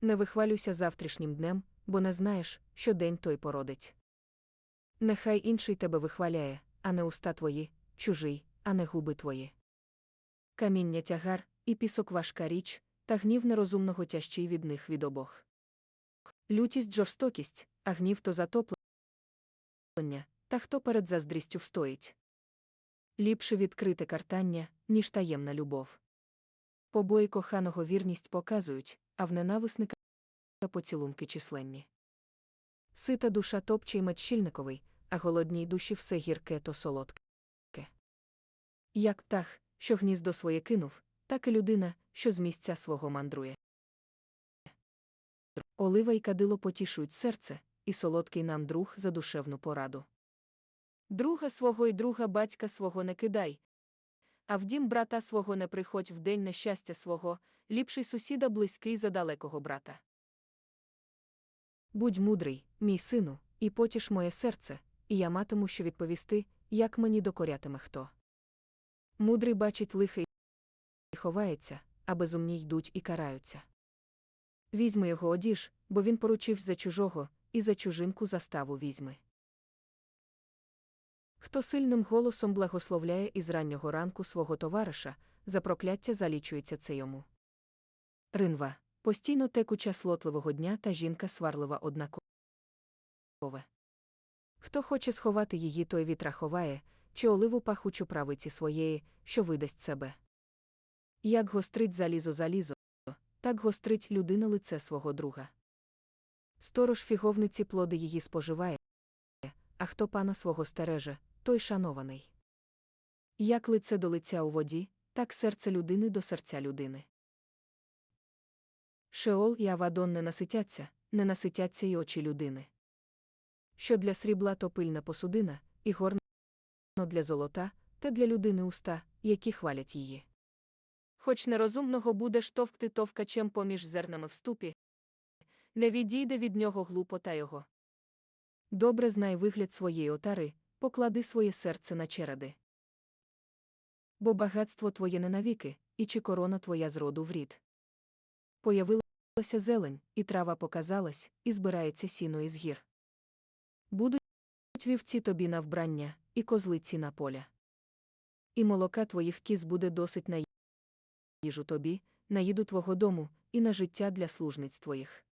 Не вихвалюйся завтрашнім днем, бо не знаєш, що день той породить. Нехай інший тебе вихваляє, а не уста твої, чужий, а не губи твої. Каміння тягар, і пісок важка річ, та гнів нерозумного тяжчий від них від обох. Лютість жорстокість, а гнів то затоплення, та хто перед заздрістю встоїть. Ліпше відкрите картання, ніж таємна любов. Побої коханого вірність показують, а в ненависника поцілунки численні. Сита душа топче й меч щільниковий, а голодній душі все гірке то солодке. Як птах, що гніздо своє кинув, так і людина, що з місця свого мандрує. Олива й кадило потішують серце, і солодкий нам друг за душевну пораду. Друга свого і друга батька свого не кидай. А в дім брата свого не приходь в день нещастя свого, ліпший сусіда близький за далекого брата. Будь мудрий, мій сину, і потіш моє серце, і я матиму що відповісти, як мені докорятиме хто. Мудрий бачить лихе і ховається, а безумні йдуть і караються. Візьми його одіж, бо він поручив за чужого, і за чужинку заставу візьми. Хто сильним голосом благословляє із раннього ранку свого товариша, за прокляття залічується це йому. Ринва постійно текуча слотливого дня та жінка сварлива однакове. Хто хоче сховати її, той вітра ховає, чи оливу пахучу правиці своєї, що видасть себе. Як гострить залізо залізо, так гострить людина лице свого друга. Сторож фіговниці плоди її споживає, а хто пана свого стереже, той шанований. Як лице до лиця у воді, так серце людини до серця людини. Шеол і Авадон не наситяться, не наситяться й очі людини. Що для срібла то пильна посудина, і горно для золота, те для людини уста, які хвалять її. Хоч нерозумного будеш товкти товкачем поміж зернами в ступі, не відійде від нього глупота його. Добре знай вигляд своєї отари, поклади своє серце на череди. Бо багатство твоє не навіки, і чи корона твоя з роду в рід. Появилася зелень, і трава показалась, і збирається сіно із гір. Будуть вівці тобі на вбрання, і козлиці на поля. І молока твоїх кіз буде досить на їжу тобі, на їду твого дому, і на життя для служниць твоїх.